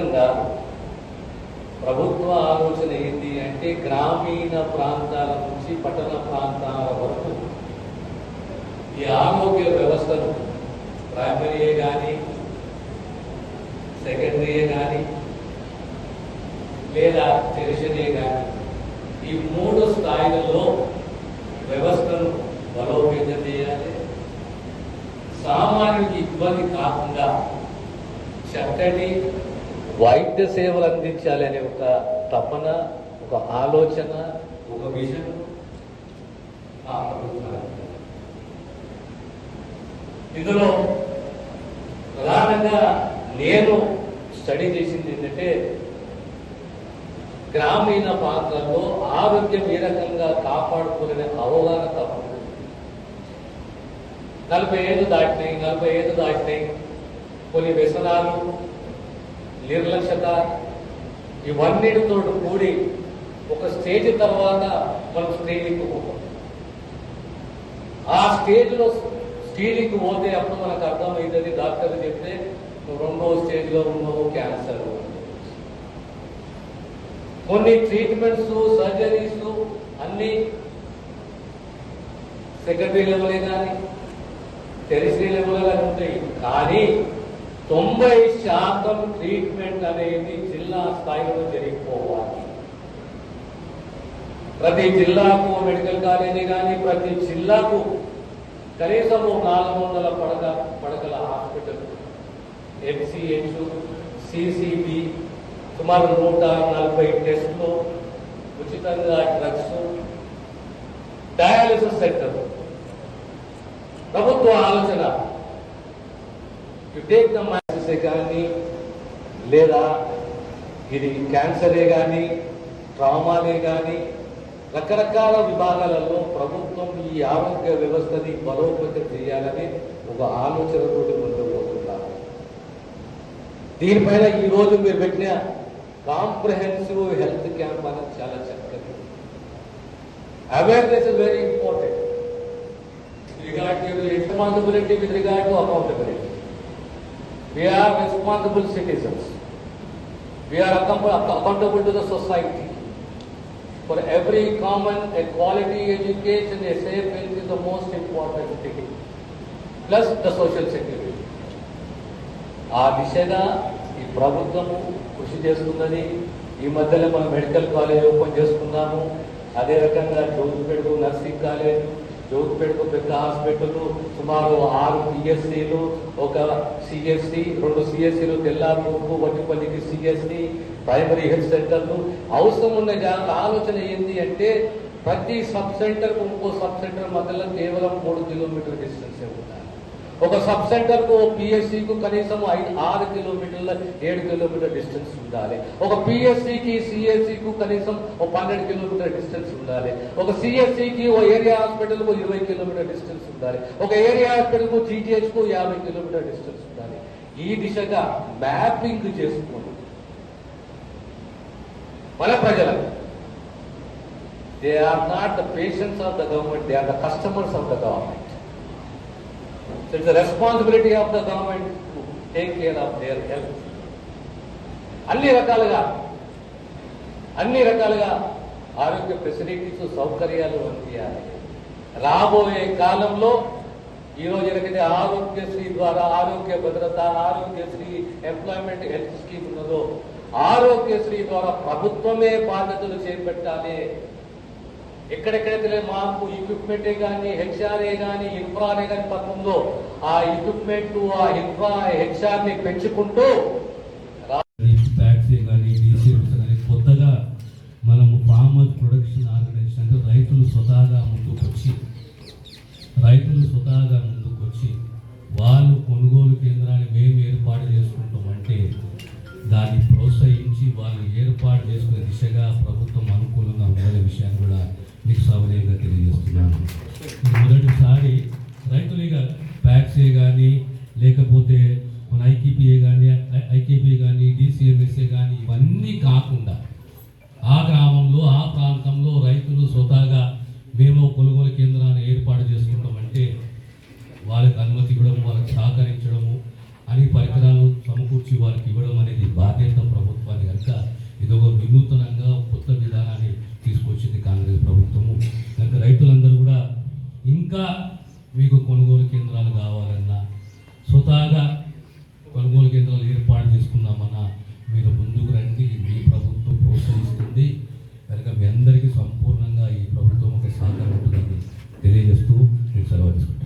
మొత్తంగా ప్రభుత్వ ఆలోచన ఏంటి అంటే గ్రామీణ ప్రాంతాల నుంచి పట్టణ ప్రాంతాల వరకు ఈ ఆరోగ్య వ్యవస్థను ప్రైమరీయే కానీ సెకండరీయే కానీ లేదా టెరిషరీయే కానీ ఈ మూడు స్థాయిలలో వ్యవస్థను బలోపేతం చేయాలి. సామాన్యుడికి ఇబ్బంది కాకుండా చక్కటి వైద్య సేవలు అందించాలి అనే ఒక తపన ఒక ఆలోచన ఒక విజన్ ఆ ఇందులో ప్రధానంగా నేను స్టడీ చేసింది ఏంటంటే గ్రామీణ ప్రాంతాల్లో ఆరోగ్యం ఏ రకంగా కాపాడుకునే అవగాహన తప్పదు నలభై ఏళ్ళు దాటినాయి నలభై ఏళ్ళు దాటినాయి. కొన్ని వ్యసనాలు నిర్లక్ష్యత ఇవన్నిటితో కూడి ఒక స్టేజ్ తర్వాత మనం స్క్రీనింగ్ పోతాం ఆ స్టేజ్లో స్టీలింగ్ పోతే అప్పుడు మనకు అర్థమవుతుంది డాక్టర్ చెప్తే నువ్వు రెండో స్టేజ్లో ఉన్నావు క్యాన్సర్ కొన్ని ట్రీట్మెంట్స్ సర్జరీస్ అన్ని సెకండరీ లెవెలే కానీ టెరిసరీ లెవెల్ కానీ ఉంటాయి. కానీ తొంభై శాతం ట్రీట్మెంట్ అనేది జిల్లా స్థాయిలో జరిగిపోవాలి. ప్రతి జిల్లాకు మెడికల్ కాలేజీ కానీ ప్రతి జిల్లాకు కనీసం నాలుగు వందల పడక పడకల హాస్పిటల్. ఎంసీహెచ్ సిసిబి సుమారు నూట నలభై టెస్టులు ఉచితంగా డ్రగ్స్ డయాలిసిస్ సెంటర్ ప్రభుత్వ ఆలోచన టేక్ ద మ్యాసెసే కానీ లేదా ఇది క్యాన్సరే కానీ ట్రామానే కానీ రకరకాల విభాగాలలో ప్రభుత్వం ఈ ఆరోగ్య వ్యవస్థని బలోపేతం చేయాలని ఒక ఆలోచనతో ముందుకు పోతున్నారు దీనిపైన ఈ రోజు మీరు పెట్టిన కాంప్రహెన్సివ్ హెల్త్ క్యాంప్ అనేది చాలా చక్కది awareness is very important regard to responsibility with regard to accountability. We are responsible citizens. We are accountable to the society. For every common, a quality education, a safe health is the most important thing. Plus the social security. ఆ దిశన ఈ ప్రభుత్వము కృషి చేస్తుందని ఈ మధ్యలో మనం medical college open చేసుకున్నాము అదే రకంగా జోగిపేటకు నర్సింగ్ కాలేజ్ జోగిపేటకు పెద్ద హాస్పిటల్ సుమారు ఆరు పిఎస్సీలు ఒక సిఎస్సి రెండు సిఎస్సీలు తెల్లాపూర్కు వట్టిపల్లికి సిఎస్సి ప్రైమరీ హెల్త్ సెంటర్లు. అవసరం ఉన్న జాగ్రత్త ఆలోచన ఏంటి అంటే ప్రతి సబ్ సెంటర్కు ఇంకో సబ్ సెంటర్ మధ్యలో కేవలం మూడు కిలోమీటర్ డిస్టెన్స్ ఉండాలి. ఒక సబ్ సెంటర్కు పిఎస్సికు కనీసం ఐదు ఆరు కిలోమీటర్ల ఏడు కిలోమీటర్ డిస్టెన్స్ ఉండాలి. ఒక పిఎస్సికి సిఎస్సికు కనీసం ఒక పన్నెండు కిలోమీటర్ డిస్టెన్స్ ఉండాలి. ఒక సిఎస్సికి ఓ ఏరియా హాస్పిటల్కు ఇరవై కిలోమీటర్ డిస్టెన్స్ ఉండాలి. ఒక ఏరియా హాస్పిటల్కు జీటీహెచ్కు యాభై కిలోమీటర్ డిస్టెన్స్ ఉండాలి. ఈ దిశగా మ్యాపింగ్ చేసుకోండి. మన ప్రజలకు they are not the patients of the government they are the customers of the government So it's the responsibility of the government to take care of their health. అన్ని రకాలుగా అన్ని రకాలుగా ఆరోగ్య ఫెసిలిటీస్ సౌకర్యాలు అందియాలి రాబోయే కాలంలో ఈ రోజు ఎలాగైతే ఆరోగ్యశ్రీ ద్వారా ఆరోగ్య భద్రత ఆరోగ్యశ్రీ ఎంప్లాయ్మెంట్ హెల్త్ స్కీమ్ ఉన్నదో ఆరోగ్యశ్రీ ద్వారా ప్రభుత్వమే బాధ్యతలు చేపట్టాలి ఎక్కడెక్కడైతే మాకు ఎక్విప్మెంటే కానీ హెచ్ఆర్ఏ కానీ ఇన్ఫ్రానే కానీ పథకంలో ఆ ఎక్విప్మెంట్ ఆ ఇన్ఫ్రా హెచ్ఆర్ని పెంచుకుంటూ ట్యాక్సీ కానీ డీసీ కానీ కొత్తగా మనము ఫార్మర్ ప్రొడక్షన్ ఆర్గనైజేషన్ అంటే రైతులు స్వతహాగా ముందుకొచ్చి రైతులు స్వతహాగా ముందుకొచ్చి వాళ్ళు కొనుగోలు కేంద్రాన్ని మేము ఏర్పాటు చేసుకుంటామంటే దాన్ని ప్రోత్సహించి వాళ్ళు ఏర్పాటు చేసుకునే దిశగా ప్రభుత్వం అనుకూలంగా ఉందనే విషయాన్ని కూడా మీకు సౌకర్యంగా తెలియజేస్తున్నాను. మొదటిసారి రైతులుగా ప్యాక్సే కానీ లేకపోతే మన ఐకేపీఏ కానీ ఐకేపీ కానీ డిసిఎంఎస్ఏ కానీ ఇవన్నీ కాకుండా ఆ గ్రామంలో ఆ ప్రాంతంలో రైతులు స్వతహాగా మేము కొనుగోలు కేంద్రాన్ని ఏర్పాటు చేసుకుంటామంటే వాళ్ళకి అనుమతి ఇవ్వడము వాళ్ళకి సహకరించడము అని పరికరాలు సమకూర్చి వారికి ఇవ్వడం అనేది బాధ్యత ప్రభుత్వాన్ని. కనుక ఇది ఒక వినూతనంగా కొత్త విధానాన్ని తీసుకొచ్చింది కాంగ్రెస్ ప్రభుత్వము. కనుక రైతులందరూ కూడా ఇంకా మీకు కొనుగోలు కేంద్రాలు కావాలన్నా స్వతహాగా కొనుగోలు కేంద్రాలు ఏర్పాటు చేసుకుందామన్నా మీరు ముందుకు రండి. మీ ప్రభుత్వం ప్రోత్సహిస్తుంది. కనుక మీ అందరికీ సంపూర్ణంగా ఈ ప్రభుత్వం ఒక సహకారం ఉంటుందని తెలియజేస్తూ నేను సెలవు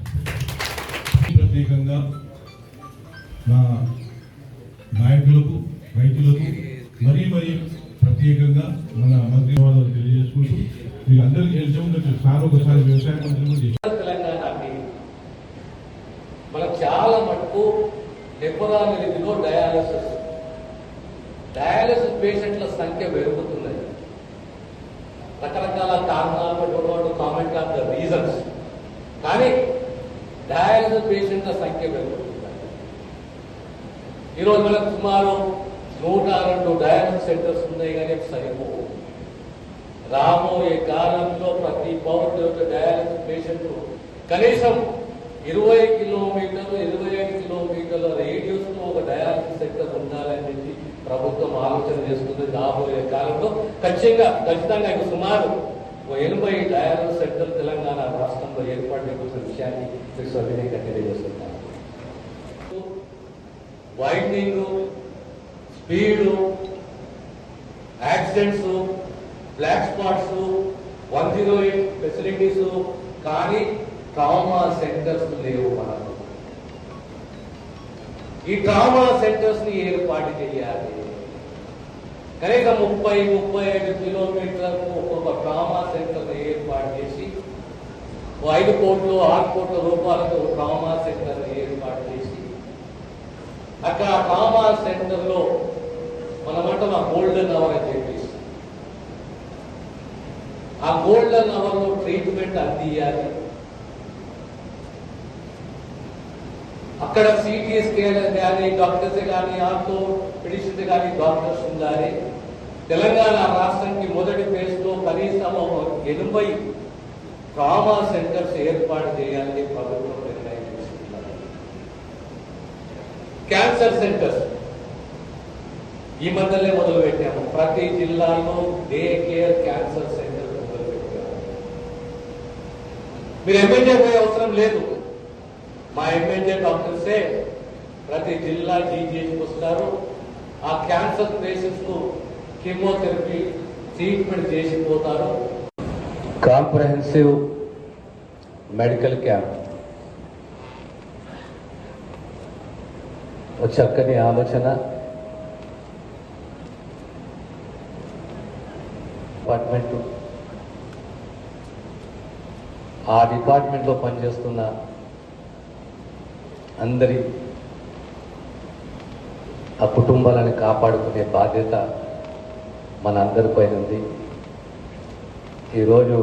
డయాలసిస్ పేషెంట్ల సంఖ్య పెరుగుతుంది. ఈరోజు మనకు సుమారు నూట రెండు డయాలసిస్ సెంటర్స్ ఉన్నాయి కానీ సరిపో సరిపోవు. రాబోయే కాలంలో ప్రతి పౌరుడు యొక్క డయాలసిస్ పేషెంట్ కనీసం ఇరవై కిలోమీటర్లు ఇరవై ఐదు కిలోమీటర్ల రేడియస్లో ఒక డయాలసిస్ సెంటర్ ఉండాలని చెప్పి ప్రభుత్వం ఆలోచన చేస్తుంది రాబోయే కాలంలో ఖచ్చితంగా ఖచ్చితంగా సుమారు ఒక ఎనభై డయాలసిస్ సెంటర్ తెలంగాణ రాష్ట్రంలో ఏర్పాటు చేస్తున్న విషయాన్ని మీకు కంటిన్యూ తెలియజేస్తున్నాను winding speed accidents black spots one zero eight facilities కానీ ట్రామా సెంటర్స్ లేవు మనకు. ఈ ట్రామా సెంటర్స్ని ఏర్పాటు చేయాలి. కనీసం ముప్పై ముప్పై ఐదు కిలోమీటర్లకు ఒక్కొక్క ట్రామా సెంటర్ ఏర్పాటు చేసి ఓ ఐదు కోట్లు ఆరు కోట్ల రూపాయలతో ట్రామా సెంటర్ ఏర్పాటు చేసి అక్కడ ట్రామా సెంటర్లో మనమంటే మా గోల్డెన్ అవర్ అని చెప్పేసి ఆ గోల్డెన్ అవర్లో ట్రీట్మెంట్ అందియాలి. అక్కడ సిటీ స్కేల్ కానీ డాక్టర్స్ కానీ ఆర్థో మెడిసిన్స్ కానీ డాక్టర్స్ ఉండాలి. తెలంగాణ రాష్ట్రానికి మొదటి ఫేజ్లో కనీసం ఎనభై ట్రామా సెంటర్స్ ఏర్పాటు చేయాలని ప్రభుత్వం నిర్ణయం తీసుకున్నారు క్యాన్సర్ సెంటర్స్ ఈ మధ్యలో మొదలు పెట్టాము ప్రతి జిల్లాలో డే కేర్ క్యాన్సర్ సెంటర్ మొదలుపెట్టాము. మీరు ఎమ్మెల్యే పోయే అవసరం లేదు. మా ఎమ్మెల్యే డాక్టర్సే ప్రతి జిల్లా జీజీకి వస్తారు. ఆ క్యాన్సర్ పేషెంట్స్కు కీమోథెరపీ ట్రీట్మెంట్ చేసిపోతారు కాంప్రహెన్సివ్ మెడికల్ క్యాంప్. ఒక చక్కని ఆలోచన. డిపార్ట్మెంట్ ఆ డిపార్ట్మెంట్లో పనిచేస్తున్న అందరి ఆ కుటుంబాలను కాపాడుకునే బాధ్యత మన అందరిపైన ఉంది. ఈరోజు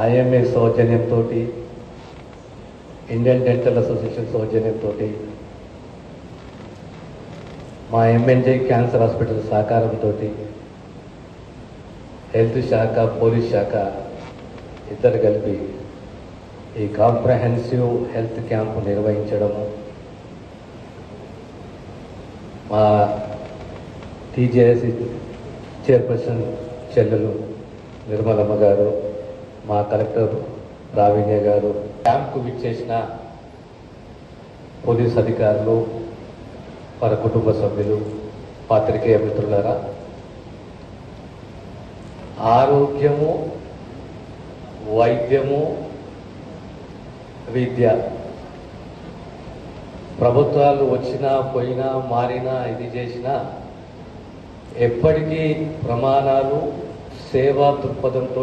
ఐఎంఏ సౌజన్యంతో ఇండియన్ డెంటల్ అసోసియేషన్ సౌజన్యంతో మా ఎంఎన్జే క్యాన్సర్ హాస్పిటల్ సహకారంతో హెల్త్ శాఖ పోలీస్ శాఖ ఇద్దరు కలిపి ఈ కాంప్రహెన్సివ్ హెల్త్ క్యాంపు నిర్వహించడము మా టీజేఎస్ చైర్పర్సన్ చెల్లెలు నిర్మలమ్మ గారు మా కలెక్టర్ ప్రావీణ్య గారు క్యాంప్కు విచ్చేసిన పోలీస్ అధికారులు వారి కుటుంబ సభ్యులు పాత్రికేయ మిత్రులారా ఆరోగ్యము వైద్యము విద్య. ప్రభుత్వాలు వచ్చినా పోయినా మారినా ఇది చేసినా ఎప్పటికీ ప్రమాణాలు సేవా దృక్పథంతో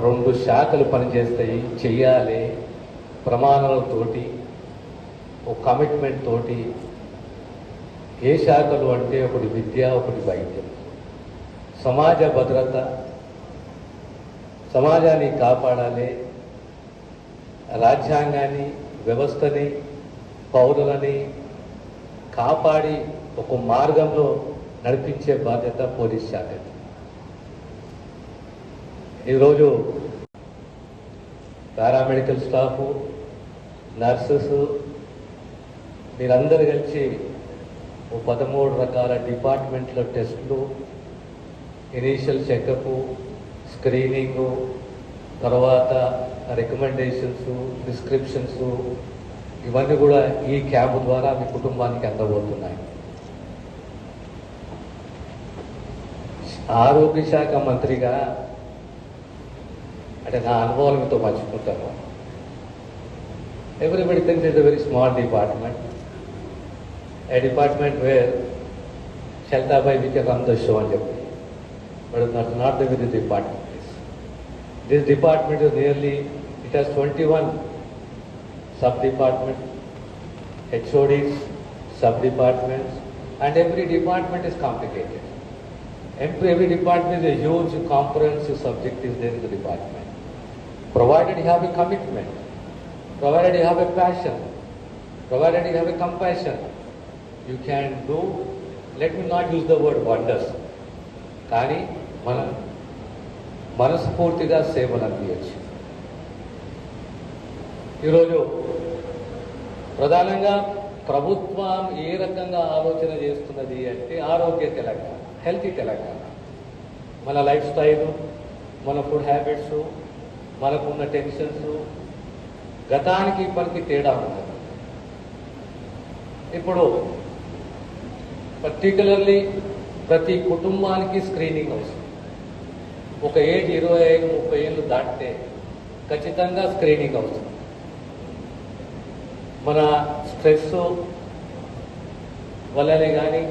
రెండు శాఖలు పనిచేస్తాయి. చెయ్యాలి ప్రమాణాలతోటి ఒక కమిట్మెంట్ తోటి ఏ శాఖలు అంటే ఒకటి విద్య ఒకటి వైద్యం. సమాజ భద్రత సమాజాన్ని కాపాడాలి. రాజ్యాంగాన్ని వ్యవస్థని పౌరులని కాపాడి ఒక మార్గంలో నడిపించే బాధ్యత పోలీస్ శాఖ ఈరోజు పారామెడికల్ స్టాఫ్ నర్సెస్ మీరందరూ కలిసి ఓ పదమూడు రకాల డిపార్ట్మెంట్ల టెస్టులు ఇనీషియల్ చెకప్ స్క్రీనింగు తర్వాత రికమెండేషన్స్ ప్రిస్క్రిప్షన్స్ ఇవన్నీ కూడా ఈ క్యాంప్ ద్వారా మీ కుటుంబానికి అందబోతున్నాయి. ఆరోగ్య శాఖ మంత్రిగా అంటే నా అనుభవాలు మీతో పంచుకుంటాను everybody thinks is a very small department a department where Shaltabai we can run the show and everything. But that's not the way the department is. This department is nearly, it has 21 sub-departments, HODs, sub-departments, and every department is complicated. Every, every department is a huge comprehensive subject is there in the department. Provided you have a commitment, provided you have a passion, provided you have a compassion, you can do, let me not use the word wonders, కానీ మనం మనస్ఫూర్తిగా సేవలు అందించచ్చు ఈరోజు ప్రధానంగా ప్రభుత్వం ఏ రకంగా ఆలోచన చేస్తున్నది అంటే ఆరోగ్య తెలంగాణ హెల్తీ తెలంగాణ మన లైఫ్ స్టైల్ మన ఫుడ్ హ్యాబిట్స్ మనకున్న టెన్షన్స్ గతానికి ఇప్పటికి తేడా ఉంటుంది ఇప్పుడు పర్టికులర్లీ ప్రతి కుటుంబానికి స్క్రీనింగ్ అవసరం. ఒక ఏజ్ ఇరవై ఐదు ముప్పై ఏళ్ళు దాటితే ఖచ్చితంగా స్క్రీనింగ్ అవసరం. మన స్ట్రెస్ వల్లనే కానీ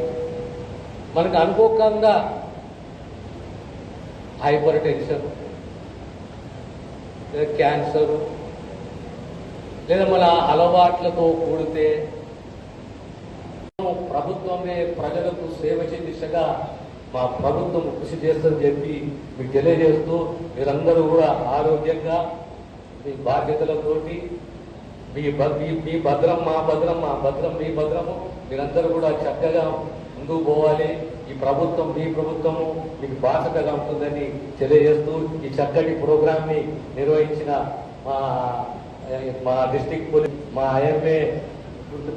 మనకు అనుకోకుండా హైపర్ టెన్షన్ లేదా క్యాన్సరు? లేదా మన అలవాట్లతో కూడితే ప్రభుత్వమే ప్రజలకు సేవ చేసే దిశగా మా ప్రభుత్వం కృషి చేస్తుందని చెప్పి మీకు తెలియజేస్తూ మీరందరూ కూడా ఆరోగ్యంగా మీ బాధ్యతలతోటి మీ మీ- మీ భద్రం మా భద్రం మా భద్రం మీ భద్రము మీరందరూ కూడా చక్కగా ముందుకు పోవాలి. ఈ ప్రభుత్వం మీ ప్రభుత్వము మీకు బాధ్యతగా ఉంటుందని తెలియజేస్తూ ఈ చక్కటి ప్రోగ్రామ్ని నిర్వహించిన మా మా డిస్టిక్ పోలీస్ మా ఐఎంఏ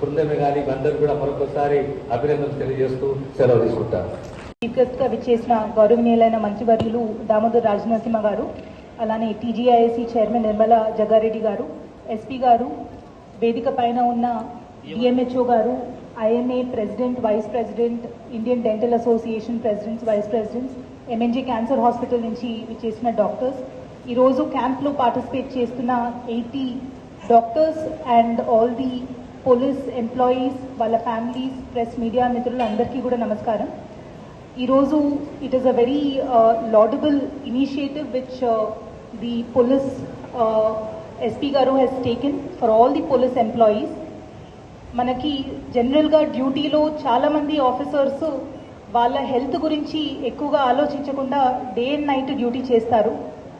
బృందమే కానీ అందరూ కూడా మరొకసారి అభినందనలు తెలియజేస్తూ సెలవు తీసుకుంటాను. చీఫ్ గెస్ట్గా విచ్చేసిన గౌరవనీయులైన మంత్రివర్యులు దామోదర్ రాజనరసింహ గారు అలానే టీజీఐఎస్సీ చైర్మన్ నిర్మలా జగారెడ్డి గారు ఎస్పీ గారు వేదిక పైన ఉన్న డిఎంహెచ్ఓ గారు IMA president vice president Indian dental association presidents vice presidents MNJ cancer hospital నుంచి చేసిన డాక్టర్స్. ఈరోజు క్యాంప్లో పార్టిసిపేట్ చేస్తున్న eighty doctors and all the police employees వాళ్ళ ఫ్యామిలీస్ ప్రెస్ మీడియా మిత్రులు అందరికీ కూడా నమస్కారం. ఈరోజు it is a very laudable initiative which the police SP గారు he's taken for all the police employees మనకి జనరల్గా డ్యూటీలో చాలామంది ఆఫీసర్స్ వాళ్ళ హెల్త్ గురించి ఎక్కువగా ఆలోచించకుండా డే అండ్ నైట్ డ్యూటీ చేస్తారు.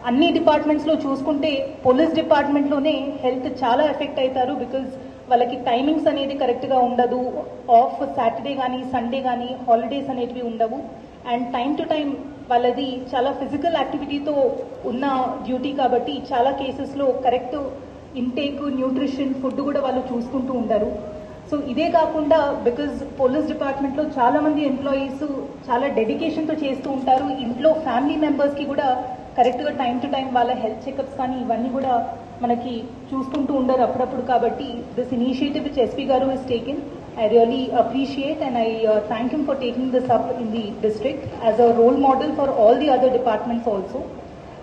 అన్ని డిపార్ట్మెంట్స్లో చూసుకుంటే పోలీస్ డిపార్ట్మెంట్లోనే హెల్త్ చాలా ఎఫెక్ట్ అవుతారు బికాజ్ వాళ్ళకి టైమింగ్స్ అనేది కరెక్ట్గా ఉండదు. ఆఫ్ సాటర్డే కానీ సండే కానీ హాలిడేస్ అనేటివి ఉండవు. అండ్ టైం టు టైం వాళ్ళది చాలా ఫిజికల్ యాక్టివిటీతో ఉన్న డ్యూటీ కాబట్టి చాలా కేసెస్లో కరెక్ట్ ఇంటేక్ న్యూట్రిషన్ ఫుడ్ కూడా వాళ్ళు చూసుకుంటూ ఉండరు. సో ఇదే కాకుండా బికాజ్ పోలీస్ డిపార్ట్మెంట్లో చాలా మంది ఎంప్లాయీస్ చాలా డెడికేషన్తో చేస్తూ ఉంటారు. ఇంట్లో ఫ్యామిలీ మెంబర్స్కి కూడా కరెక్ట్గా టైం టు టైం వాళ్ళ హెల్త్ చెకప్స్ కానీ ఇవన్నీ కూడా మనకి చూసుకుంటూ ఉండరు అప్పుడప్పుడు. కాబట్టి దిస్ ఇనిషియేటివ్ విచ్ ఎస్పీ గారు is taken I really appreciate and I thank you for taking this up in the district as a role model for all the other departments also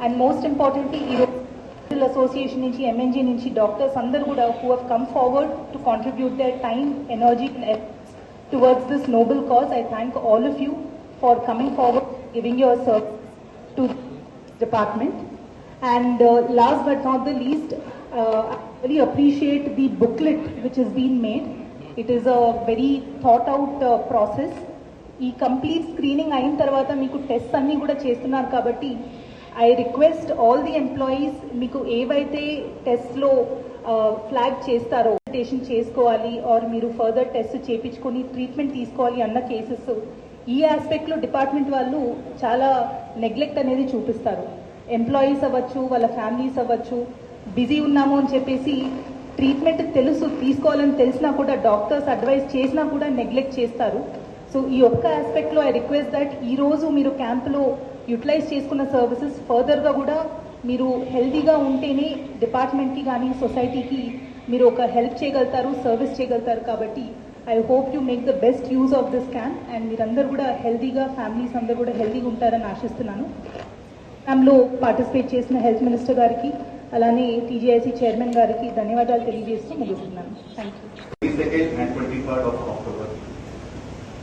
and most importantly ఈరోజు medical association నుంచి ఎంఎన్జీ నుంచి doctors అందరూ కూడా who have come forward to contribute their time energy towards this noble cause I thank all of you for coming forward giving your serve to department. And uh, last but not the least, uh, I really appreciate the booklet which has been made. It is a very thought out uh, process. ఈ complete screening అయిన తర్వాత మీకు test అన్నీ కూడా చేస్తున్నారు కాబట్టి I request all the employees మీకు ఏవైతే టెస్ట్లో ఫ్లాగ్ చేస్తారో టేషన్ చేసుకోవాలి ఆర్ మీరు ఫర్దర్ టెస్ట్ చేయించుకొని ట్రీట్మెంట్ తీసుకోవాలి అన్న కేసెస్ ఈ ఆస్పెక్ట్లో డిపార్ట్మెంట్ వాళ్ళు చాలా నెగ్లెక్ట్ అనేది చూపిస్తారు. ఎంప్లాయీస్ అవ్వచ్చు వాళ్ళ ఫ్యామిలీస్ అవ్వచ్చు బిజీ ఉన్నాము అని చెప్పేసి ట్రీట్మెంట్ తెలుసు తీసుకోవాలని తెలిసినా కూడా డాక్టర్స్ అడ్వైస్ చేసినా కూడా నెగ్లెక్ట్ చేస్తారు. సో ఈ ఒక్క ఆస్పెక్ట్లో ఐ రిక్వెస్ట్ దట్ ఈ రోజు మీరు క్యాంపులో యూటిలైజ్ చేసుకున్న సర్వీసెస్ ఫర్దర్గా కూడా మీరు హెల్తీగా ఉంటేనే డిపార్ట్మెంట్కి కానీ సొసైటీకి మీరు ఒక హెల్ప్ చేయగలుగుతారు సర్వీస్ చేయగలుగుతారు కాబట్టి I hope you make the best use of this camp and మీరందరూ కూడా హెల్తీగా ఫ్యామిలీస్ అందరూ కూడా హెల్తీగా ఉంటారని ఆశిస్తున్నాను. క్యాంప్లో పార్టిసిపేట్ చేసిన హెల్త్ మినిస్టర్ గారికి అలానే టీజీఐసీ చైర్మన్ గారికి ధన్యవాదాలు తెలియజేస్తూ ముగిస్తున్నాను. Thank you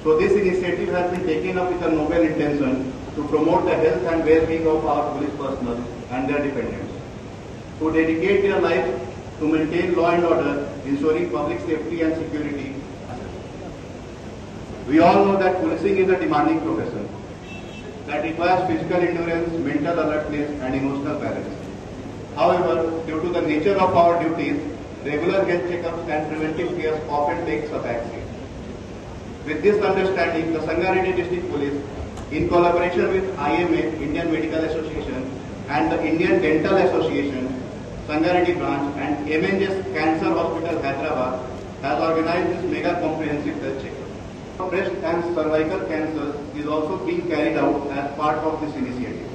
So this initiative has been taken up with a noble intention to promote the health and well-being of our police personnel and their dependents, who dedicate their lives to maintain law and order, ensuring public safety and security. We all know that policing is a demanding profession that requires physical endurance, mental alertness, and emotional balance. However, due to the nature of our duties, regular health checkups and preventive care often takes a backseat. With this understanding, the Sangareddy District Police, in collaboration with IMA, Indian Medical Association, and the Indian Dental Association, Sangareddy branch, and MNS Cancer Hospital, Hyderabad, has organized this mega comprehensive health checkup. Breast and cervical cancer is also being carried out as part of this initiative.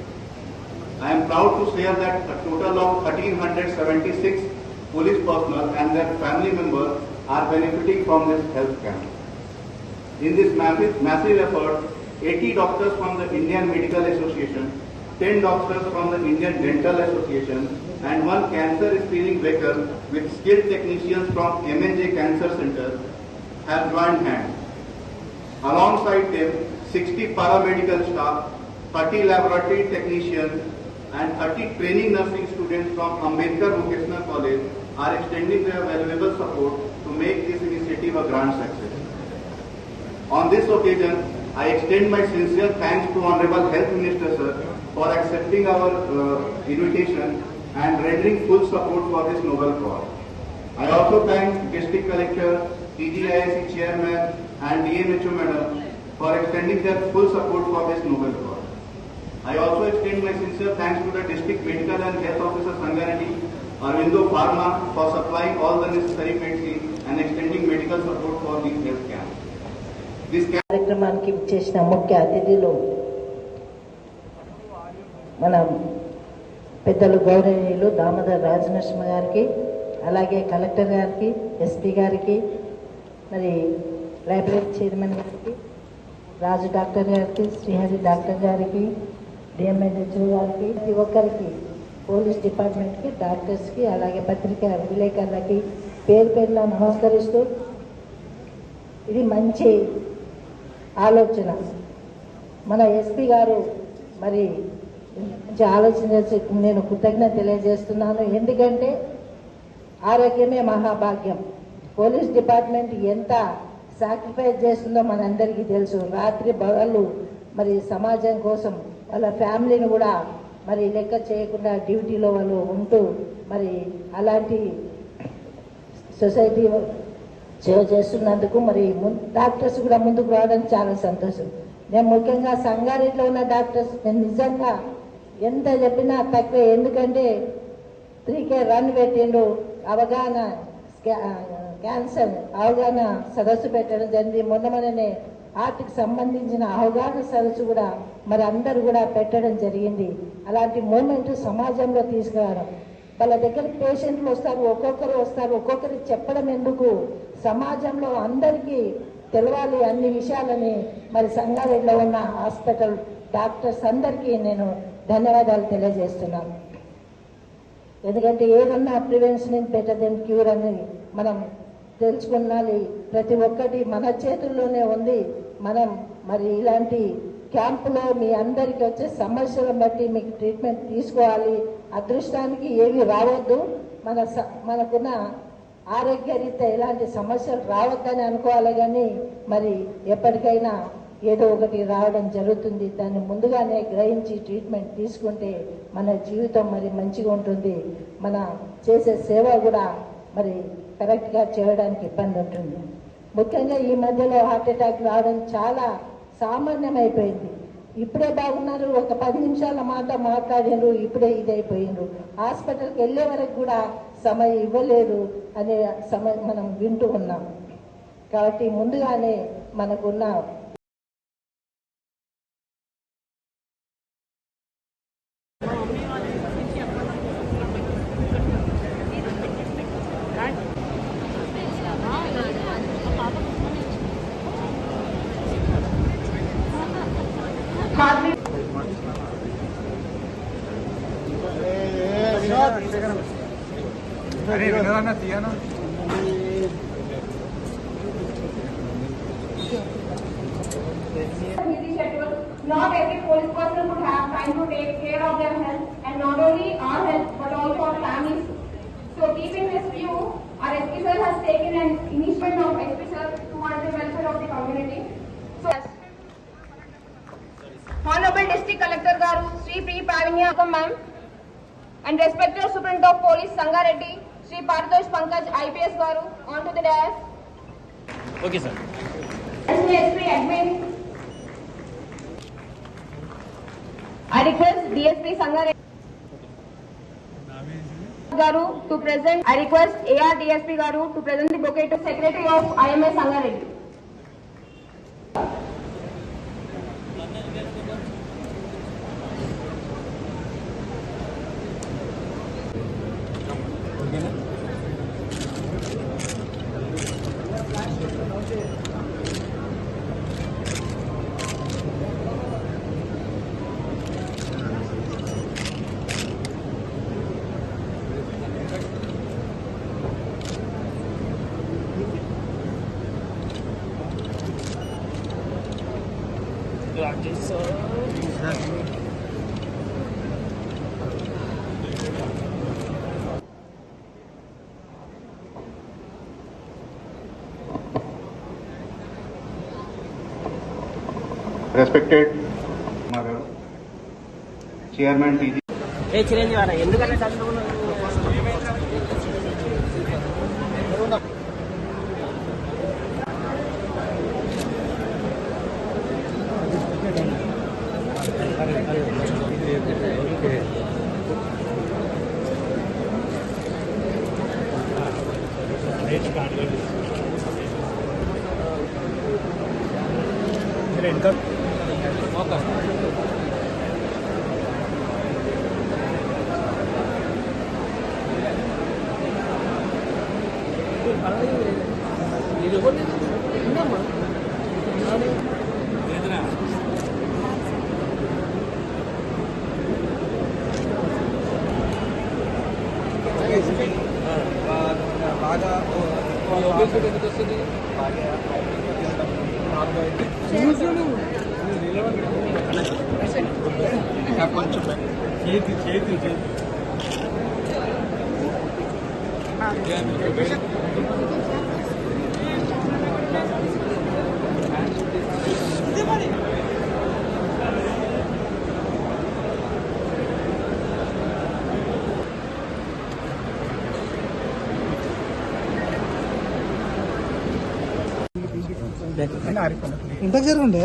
I am proud to share that a total of 1376 police personnel and their family members are benefiting from this health camp. In this massive effort, 80 doctors from the Indian Medical Association, 10 doctors from the Indian Dental Association, and one cancer screening vehicle with skilled technicians from MNJ Cancer Center have joined hands. Alongside them, 60 paramedical staff, 30 laboratory technicians, and 30 training nursing students from Ambedkar Vocational College are extending their valuable support to make this initiative a grand success. On this occasion, I extend my sincere thanks to Honorable Health Minister Sir for accepting our uh, invitation and rendering full support for this noble cause. I also thank District Collector, TGIC Chairman and DMHO Madam for extending their full support for this noble cause. I also extend my sincere thanks to the District Medical and Health Officer Sangareddy, Arvindo Pharma for supplying all the necessary medicine and extending medical support for these health camps. కార్యక్రమానికి చేసిన ముఖ్య అతిథులు మన పెద్దలు గౌరవనీయులు దామోదర్ రాజనరసింహ గారికి అలాగే collector గారికి ఎస్పీ గారికి మరి లైబ్రరీ చైర్మన్ గారికి రాజు డాక్టర్ గారికి శ్రీహరి డాక్టర్ గారికి డిఎంఎన్హెచ్ఓ గారికి ప్రతి ఒక్కరికి పోలీస్ డిపార్ట్మెంట్కి డాక్టర్స్కి అలాగే పత్రికా విలేకరులకి పేరు పేరున నమస్కరిస్తూ ఇది మంచి ఆలోచన. మన ఎస్పీ గారు మరి మంచి ఆలోచన చేసి నేను కృతజ్ఞత తెలియజేస్తున్నాను. ఎందుకంటే ఆరోగ్యమే మహాభాగ్యం. పోలీస్ డిపార్ట్మెంట్ ఎంత సాక్రిఫైస్ చేస్తుందో మనందరికీ తెలుసు. రాత్రి బగళ్ళు మరి సమాజం కోసం వాళ్ళ ఫ్యామిలీని కూడా మరి లెక్క చేయకుండా డ్యూటీలో వాళ్ళు ఉంటూ మరి అలాంటి సొసైటీ సేవ చేస్తున్నందుకు మరి డాక్టర్స్ కూడా ముందుకు రావడం చాలా సంతోషం. నేను ముఖ్యంగా సంగారెడ్డిలో ఉన్న డాక్టర్స్ నేను నిజంగా ఎంత చెప్పినా తక్కువే. ఎందుకంటే త్రీకే రన్ పెట్టిండు అవగాహన క్యాన్సర్ అవగాహన సదస్సు పెట్టడం జరిగింది. మొన్న మొన్ననే హార్ట్కి సంబంధించిన అవగాహన సదస్సు కూడా మరి అందరు కూడా పెట్టడం జరిగింది. అలాంటి మూమెంట్ సమాజంలో తీసుకురావడం. వాళ్ళ దగ్గర పేషెంట్లు వస్తారు ఒక్కొక్కరు వస్తారు ఒక్కొక్కరికి చెప్పడం ఎందుకు? సమాజంలో అందరికీ తెలవాలి అన్ని విషయాలని. మరి సంగారెడ్డిలో ఉన్న హాస్పిటల్ డాక్టర్స్ అందరికీ నేను ధన్యవాదాలు తెలియజేస్తున్నాను. ఎందుకంటే ఏదన్నా ప్రివెన్షన్ బెటర్ దెన్ క్యూర్ అని మనం తెలుసుకున్నాలి. ప్రతి ఒక్కటి మన చేతుల్లోనే ఉంది. మనం మరి ఇలాంటి క్యాంపులో మీ అందరికీ వచ్చే సమస్యలను బట్టి మీకు ట్రీట్మెంట్ తీసుకోవాలి. అదృష్టానికి ఏవి రావద్దు. మన స- మనకున్న ఆరోగ్యరీత్యా ఎలాంటి సమస్యలు రావద్దని అనుకోవాలి కానీ మరి ఎప్పటికైనా ఏదో ఒకటి రావడం జరుగుతుంది. దాన్ని ముందుగానే గ్రహించి ట్రీట్మెంట్ తీసుకుంటే మన జీవితం మరి మంచిగా ఉంటుంది. మన చేసే సేవ కూడా మరి కరెక్ట్గా చేయడానికి ఇబ్బంది ఉంటుంది. ముఖ్యంగా ఈ మధ్యలో హార్ట్ అటాక్ రావడం చాలా సామాన్యమైపోయింది. ఇప్పుడే బాగున్నారు ఒక పది నిమిషాల మాట మాట్లాడిండ్రు ఇప్పుడే ఇదైపోయిండ్రు. హాస్పిటల్కి వెళ్ళే వరకు కూడా సమయం ఇవ్వలేదు అనే సమయం మనం వింటూ ఉన్నాం. కాబట్టి ముందుగానే మనకున్న taken an initiative of SPSR towards the welfare of the community. So, Honorable District Collector Garu, Sri P. Pavinya ma'am, and respected Superintendent of Police Sangareddy, Sri Parthosh Pankaj, IPS Garu, on to the dais. Okay, sir. DSP admin. I request DSP Sangareddy. Garu to present, I request AR DSP Garu to present the bouquet to Secretary of deserve. Exactly. Respected chairman TG A Chiranjeevi ఎందుకంటే అన్న ఎందుకంటే చదువుకున్నావు ఇంతకు జరగండి